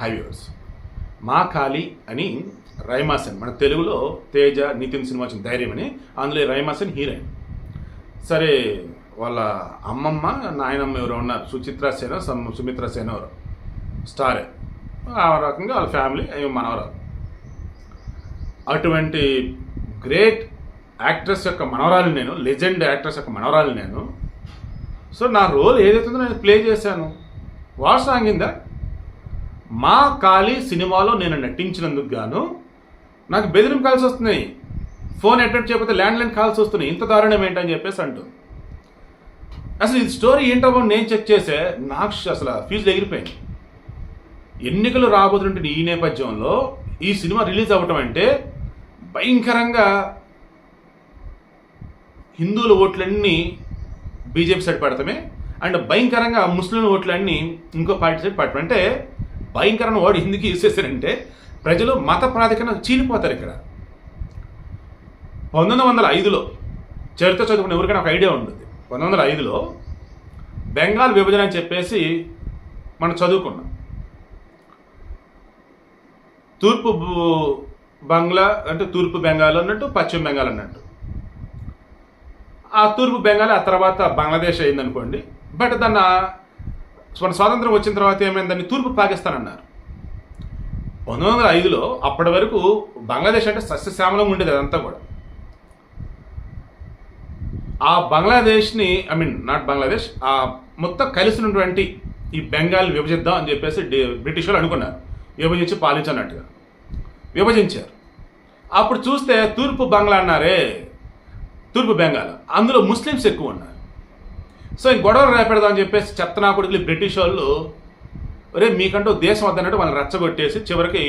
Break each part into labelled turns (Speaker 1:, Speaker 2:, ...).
Speaker 1: హైవ్యూర్స్ మా కాళీ అని రైమాసన్ మన తెలుగులో తేజ నితిన్ సినిమా వచ్చిన ధైర్యం అని అందులో రైమాసన్ హీరోయిన్. సరే వాళ్ళ అమ్మమ్మ నాయనమ్మ ఎవరో ఉన్నారు సుచిత్ర సేన సమ్ సుమిత్ర సేన ఎవరు. స్టారే. ఆ రకంగా వాళ్ళ ఫ్యామిలీ అవి మనవరాలు. అటువంటి గ్రేట్ యాక్ట్రెస్ యొక్క మనవరాలు నేను లెజెండ్ యాక్ట్రెస్ యొక్క మనవరాలు నేను. సో నా రోల్ ఏదైతే నేను ప్లే చేశాను. వాట్ సాంగ్ ఇందా మా కాళీ సినిమాలో నేను నటించినందుకు గాను నాకు బెదిరింపు కాల్స్ వస్తున్నాయి. ఫోన్ అటెండ్ చేయకపోతే ల్యాండ్ లైన్ కాల్స్ వస్తున్నాయి. ఇంత దారుణం ఏంటని చెప్పేసి అంటూ. అసలు ఇది స్టోరీ ఏంటో నేను చెక్ చేసే నాకు అసలు ఫీజు ఎగిరిపోయింది. ఎన్నికలు రాబోతుంటే ఈ నేపథ్యంలో ఈ సినిమా రిలీజ్ అవ్వటం అంటే భయంకరంగా హిందువుల ఓట్లన్నీ బీజేపీ సైడ్ పడతామే అండ్ భయంకరంగా ముస్లిం ఓట్లన్నీ ఇంకో పార్టీ సైడ్ పడటం అంటే భయంకరమైన వాడు ఎందుకు యూజ్ చేశారంటే ప్రజలు మత ప్రాధికరణ చీలిపోతారు ఇక్కడ. పంతొమ్మిది వందల ఐదులో చరిత్ర చదువుకున్న ఎవరికైనా ఒక ఐడియా ఉంటుంది. పంతొమ్మిది వందల ఐదులో బెంగాల్ విభజన అని చెప్పేసి మనం చదువుకున్నాం. తూర్పు బంగ్లా అంటే తూర్పు బెంగాల్ అన్నట్టు పశ్చిమ బెంగాల్ అన్నట్టు. ఆ తూర్పు బెంగాల్ ఆ తర్వాత బంగ్లాదేశ్ అయిందనుకోండి బట్ దాన్ని మన స్వాతంత్రం వచ్చిన తర్వాత ఏమైందని తూర్పు పాకిస్తాన్ అన్నారు. పంతొమ్మిది వందల ఐదులో అప్పటి వరకు బంగ్లాదేశ్ అంటే సస్యశ్యామలంగా ఉండేది అదంతా కూడా. ఆ బంగ్లాదేశ్ని ఐ మీన్ నాట్ బంగ్లాదేశ్ ఆ మొత్తం కలిసినటువంటి ఈ బెంగాల్ విభజిద్దాం అని చెప్పేసి బ్రిటిష్ వాళ్ళు అనుకున్నారు. విభజించి పాలించన్నట్టుగా విభజించారు. అప్పుడు చూస్తే తూర్పు బంగ్లా అన్నారే తూర్పు బెంగాల్. అందులో ముస్లిమ్స్ ఎక్కువ ఉన్నారు. సో ఈ గొడవలు రేపెడదామని చెప్పేసి చెత్తనా కొడుకులు బ్రిటిష్ వాళ్ళు ఒరే మీకంటూ దేశం వద్దన్నట్టు వాళ్ళని రచ్చగొట్టేసి చివరికి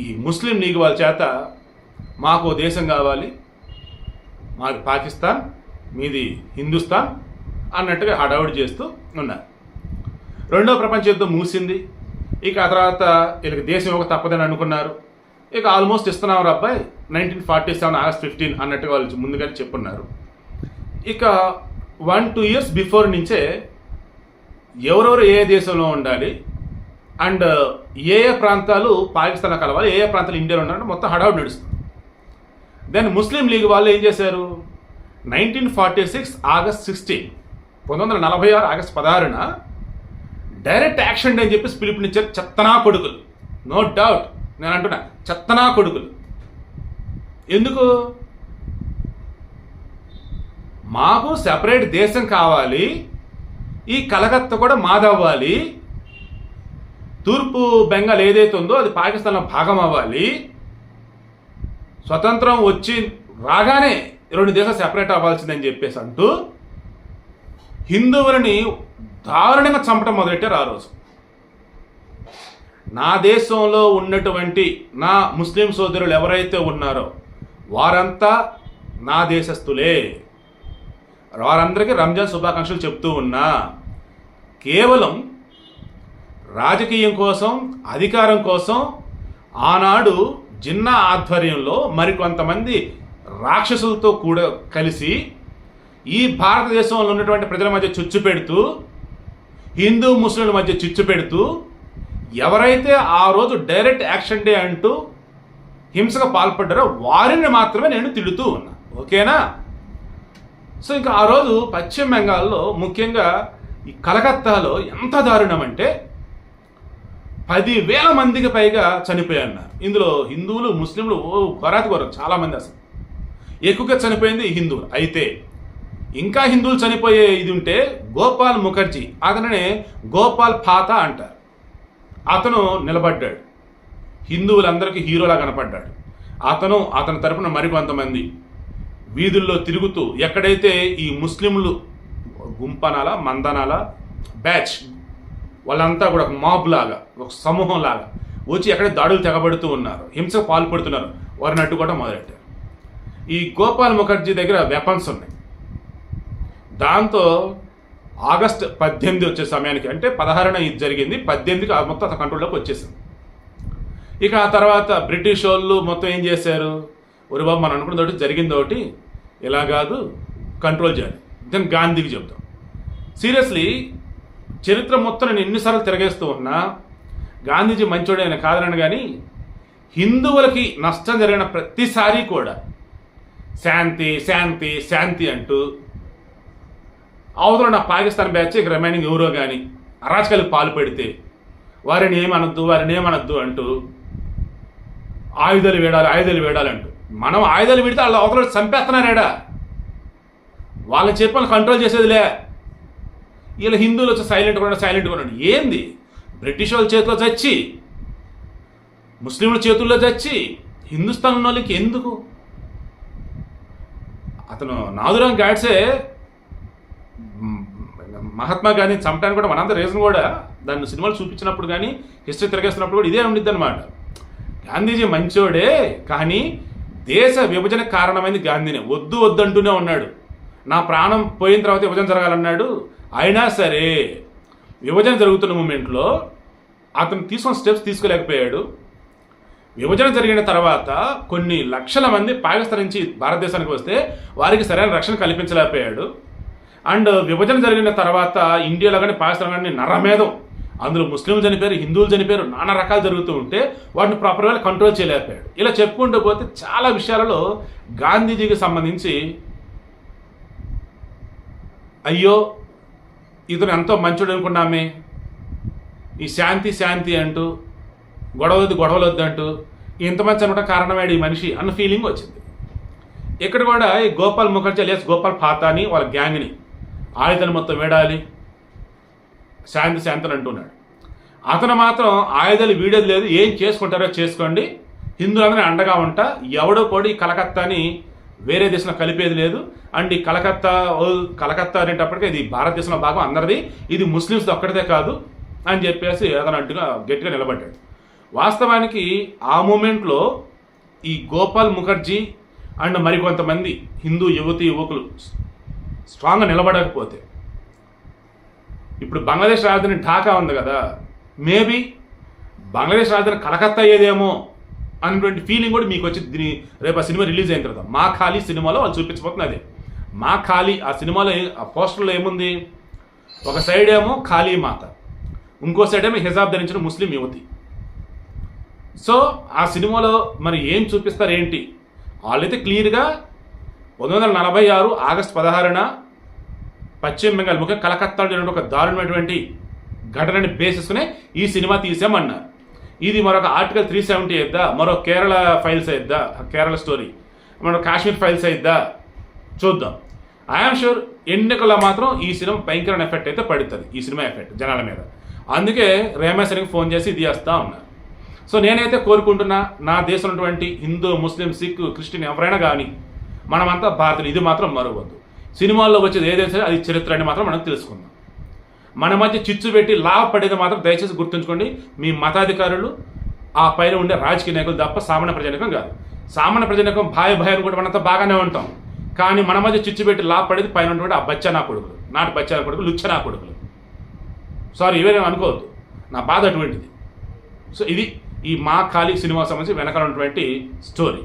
Speaker 1: ఈ ముస్లిం లీగ్ వాళ్ళ చేత మాకు ఓ దేశం కావాలి మాది పాకిస్తాన్ మీది హిందుస్థాన్ అన్నట్టుగా హడావుడి చేస్తూ ఉన్నారు. రెండో ప్రపంచ యుద్ధం మూసింది ఇక ఆ తర్వాత వీళ్ళకి దేశం ఒక తప్పదని అనుకున్నారు. ఇక ఆల్మోస్ట్ ఇస్తున్నాం అబ్బాయి nineteen forty seven August fifteen అన్నట్టుగా వాళ్ళు ముందుగానే చెప్పున్నారు. ఇక వన్ టూ ఇయర్స్ బిఫోర్ నుంచే ఎవరెవరు ఏ దేశంలో ఉండాలి అండ్ ఏ ఏ ప్రాంతాలు పాకిస్తాన్లో కలవాలి ఏ ఏ ప్రాంతాలు ఇండియాలో ఉండాలంటే మొత్తం హడావుడు నడుస్తుంది. దెన్ ముస్లిం లీగ్ వాళ్ళు ఏం చేశారు? Nineteen forty six August sixteen పంతొమ్మిది వందల నలభై ఆరు ఆగస్ట్ పదహారున డైరెక్ట్ యాక్షన్ డే అని చెప్పేసి పిలుపునిచ్చారు చెత్తనా కొడుకులు. నో డౌట్ నేను అంటున్నా చెత్తనా కొడుకులు. ఎందుకు? మాకు సెపరేట్ దేశం కావాలి ఈ కలకత్తా కూడా మాదవ్వాలి తూర్పు బెంగాల్ ఏదైతే ఉందో అది పాకిస్తాన్లో భాగం అవ్వాలి స్వతంత్రం వచ్చి రాగానే రెండు దేశాలు సెపరేట్ అవ్వాల్సిందని చెప్పేసి అంటూ హిందువులని దారుణంగా చంపడం మొదలెట్టారు ఆ రోజు. నా దేశంలో ఉన్నటువంటి నా ముస్లిం సోదరులు ఎవరైతే ఉన్నారో వారంతా నా దేశస్థులే. వారందరికీ రంజాన్ శుభాకాంక్షలు చెప్తూ ఉన్నా కేవలం రాజకీయం కోసం అధికారం కోసం ఆనాడు జిన్నా ఆధ్వర్యంలో మరికొంతమంది రాక్షసులతో కూడా కలిసి ఈ భారతదేశంలో ఉన్నటువంటి ప్రజల మధ్య చుచ్చు పెడుతూ హిందూ ముస్లింల మధ్య చిచ్చు పెడుతూ ఎవరైతే ఆ రోజు డైరెక్ట్ యాక్షన్ డే అంటూ హింసకు పాల్పడ్డారో వారిని మాత్రమే నేను తిడుతూ ఉన్నా. ఓకేనా? సో ఇంకా ఆ రోజు పశ్చిమ బెంగాల్లో ముఖ్యంగా ఈ కలకత్తాలో ఎంత దారుణం అంటే పదివేల మందికి పైగా చనిపోయన్నారు ఇందులో హిందువులు ముస్లింలు ఓ ఘోరాతి ఘోరం చాలామంది అసలు. ఎక్కువగా చనిపోయింది హిందువులు. అయితే ఇంకా హిందువులు చనిపోయే ఇది ఉంటే గోపాల్ ముఖర్జీ అతనినే గోపాల్ పాత అంటారు. అతను నిలబడ్డాడు. హిందువులందరికీ హీరోలా కనపడ్డాడు. అతను అతని తరపున మరికొంతమంది వీధుల్లో తిరుగుతూ ఎక్కడైతే ఈ ముస్లింలు గుంపనాల మందనాల బ్యాచ్ వాళ్ళంతా కూడా ఒక మాబ్ లాగా ఒక సమూహం లాగా వచ్చి ఎక్కడ దాడులు తెగబడుతూ ఉన్నారు హింసకు పాల్పడుతున్నారు వారిని అడ్డుకోవడం మొదలెట్టారు. ఈ గోపాల్ ముఖర్జీ దగ్గర వెపన్స్ ఉన్నాయి. దాంతో ఆగస్ట్ పద్దెనిమిది వచ్చే సమయానికి అంటే పదహారున ఇది జరిగింది పద్దెనిమిదికి ఆ మొత్తం అతని కంట్రోల్లోకి వచ్చేసింది. ఇక ఆ తర్వాత బ్రిటిష్ వాళ్ళు మొత్తం ఏం చేశారు? ఒరే బాబు మనం అనుకున్న తోటి జరిగింది ఒకటి ఇలా కాదు కంట్రోల్ చేయాలి. దెన్ గాంధీకి చెప్తాం సీరియస్లీ చరిత్ర మొత్తం నేను ఎన్నిసార్లు తిరగేస్తూ ఉన్నా గాంధీజీ మంచోడే అని కాదనను కానీ హిందువులకి నష్టం జరిగిన ప్రతిసారి కూడా శాంతి శాంతి శాంతి అంటూ అవతల నా పాకిస్తాన్ బ్యాచ్ ఇక రిమైనింగ్ ఎవరో కానీ అరాచకాలకు పాలు పెడితే వారిని ఏమనొద్దు వారిని ఏమనొద్దు అంటూ ఆయుధాలు వేడాలి ఆయుధాలు వేడాలంటూ మనం ఆయుధాలు పెడితే వాళ్ళు అవతల చంపేస్తున్నారాడా? వాళ్ళని చెప్పి కంట్రోల్ చేసేదిలే. వీళ్ళ హిందువులు వచ్చి సైలెంట్ కూడా సైలెంట్ ఉన్నాడు ఏంది? బ్రిటిష్ వాళ్ళ చేతిలో చచ్చి ముస్లింల చేతుల్లో చచ్చి హిందుస్థాన్ ఉన్న వాళ్ళకి ఎందుకు? అతను నాదురాం గాడ్సే మహాత్మా గాంధీ చంపడానికి కూడా మనంత రీజన్ కూడా. దాన్ని సినిమాలు చూపించినప్పుడు కానీ హిస్టరీ తిరగేస్తున్నప్పుడు కూడా ఇదే ఉండిద్ది అనమాట గాంధీజీ మంచోడే కానీ దేశ విభజన కారణమైంది గాంధీనే. వద్దు వద్దు అంటూనే ఉన్నాడు. నా ప్రాణం పోయిన తర్వాత విభజన జరగాలన్నాడు. అయినా సరే విభజన జరుగుతున్న మూమెంట్లో అతను తీసుకున్న స్టెప్స్ తీసుకోలేకపోయాడు. విభజన జరిగిన తర్వాత కొన్ని లక్షల మంది పాకిస్తాన్ నుంచి భారతదేశానికి వస్తే వారికి సరైన రక్షణ కల్పించలేకపోయాడు. అండ్ విభజన జరిగిన తర్వాత ఇండియాలో కానీ పాకిస్తాన్ కానీ నరమేధం. అందులో ముస్లింలు చనిపోయారు హిందువులు చనిపోయారు నానా రకాలు జరుగుతూ ఉంటే వాటిని ప్రాపర్గా కంట్రోల్ చేయలేకపోయాడు. ఇలా చెప్పుకుంటూ పోతే చాలా విషయాలలో గాంధీజీకి సంబంధించి అయ్యో ఇతను ఎంతో మంచోడు అనుకున్నామే. ఈ శాంతి శాంతి అంటూ గొడవలొద్దు గొడవలొద్దు అంటూ ఇంతమంది చనవడం కారణమేడు ఈ మనిషి అన్న ఫీలింగ్ వచ్చింది. ఇక్కడ కూడా ఈ గోపాల్ ముఖర్జీ అలియాస్ గోపాల్ పాతాని వాళ్ళ గ్యాంగ్ని ఆయుధాలు మొత్తం వేడాలి. శాంతి శాంతలు అంటున్నాడు. అతను మాత్రం ఆయుధాలు వీడేది లేదు ఏం చేసుకుంటారో చేసుకోండి. హిందువులందరినీ అండగా ఉంటా. ఎవడో కూడా ఈ కలకత్తాని వేరే దేశంలో కలిపేది లేదు. అండ్ ఈ కలకత్తా కలకత్తా అనేటప్పటికీ ఇది భారతదేశంలో భాగం అందరిది. ఇది ముస్లిమ్స్ ఒక్కడిదే కాదు అని చెప్పేసి అతను అంటుగా గట్టిగా నిలబడ్డాడు. వాస్తవానికి ఆ మూమెంట్లో ఈ గోపాల్ ముఖర్జీ అండ్ మరికొంతమంది హిందూ యువతి యువకులు స్ట్రాంగ్గా నిలబడకపోతే ఇప్పుడు బంగ్లాదేశ్ రాజధాని ఢాకా ఉంది కదా మేబీ బంగ్లాదేశ్ రాజధాని కలకత్తా అయ్యేదేమో అనేటువంటి ఫీలింగ్ కూడా మీకు వచ్చి దీని రేపు ఆ సినిమా రిలీజ్ అయిన తర్వాత. మా ఖాళీ సినిమాలో వాళ్ళు చూపించబోతున్నది అదే. మా ఖాళీ ఆ సినిమాలో ఆ పోస్టర్లో ఏముంది? ఒక సైడ్ ఏమో ఖాళీ మాత. ఇంకో సైడ్ ఏమో హిజాబ్ ధరించిన ముస్లిం యువతి. సో ఆ సినిమాలో మరి ఏం చూపిస్తారు ఏంటి వాళ్ళైతే క్లియర్గా పంతొమ్మిది వందల నలభై ఆరు ఆగస్టు పదహారున పశ్చిమ బెంగాల్ ముఖ్యంగా కలకత్తాలో జరిగిన ఒక దారుణమైనటువంటి ఘటనని బేసిస్కునే ఈ సినిమా తీసామన్నారు ఇది మరొక ఆర్టికల్ త్రీ సెవెంటీ అయిద్దా మరో కేరళ ఫైల్స్ అయిద్దా కేరళ స్టోరీ మన కాశ్మీర్ ఫైల్స్ అయిద్దా చూద్దాం. ఐఎమ్ షూర్ ఎన్నికల్లో మాత్రం ఈ సినిమా భయంకరమైన ఎఫెక్ట్ అయితే పడుతుంది. ఈ సినిమా ఎఫెక్ట్ జనాల మీద. అందుకే రేమేశ్వరికి ఫోన్ చేసి ఇది వస్తా ఉన్నారు సో నేనైతే కోరుకుంటున్నా నా దేశంలో ఉన్నటువంటి హిందూ ముస్లిం సిక్ క్రిస్టియన్ ఎవరైనా కానీ మనమంతా భారతీయులు ఇది మాత్రం మరవద్దు. సినిమాల్లో వచ్చేది ఏదైతే సరే అది చరిత్ర అని మాత్రం మనం తెలుసుకుందాం. మన మధ్య చిచ్చు పెట్టి లాభపడేది మాత్రం దయచేసి గుర్తుంచుకోండి మీ మతాధికారులు ఆ పైన ఉండే రాజకీయ నాయకులు తప్ప సామాన్య ప్రజానికం కాదు. సామాన్య ప్రజానికం భాయ భయాన్ని కూడా మనంతా బాగానే ఉంటాం. కానీ మన మధ్య చిచ్చు పెట్టి లాభపడేది పైన ఉన్నటువంటి ఆ బచ్చా నా కొడుకులు నాటి బచ్చా నా కొడుకులు లుచ్చ నా కొడుకులు. సారీ ఇవేమో అనుకోవద్దు. నా బాధ అటువంటిది. సో ఇది ఈ మా ఖాళీ సినిమా సంబంధించి వెనకాల ఉన్నటువంటి స్టోరీ.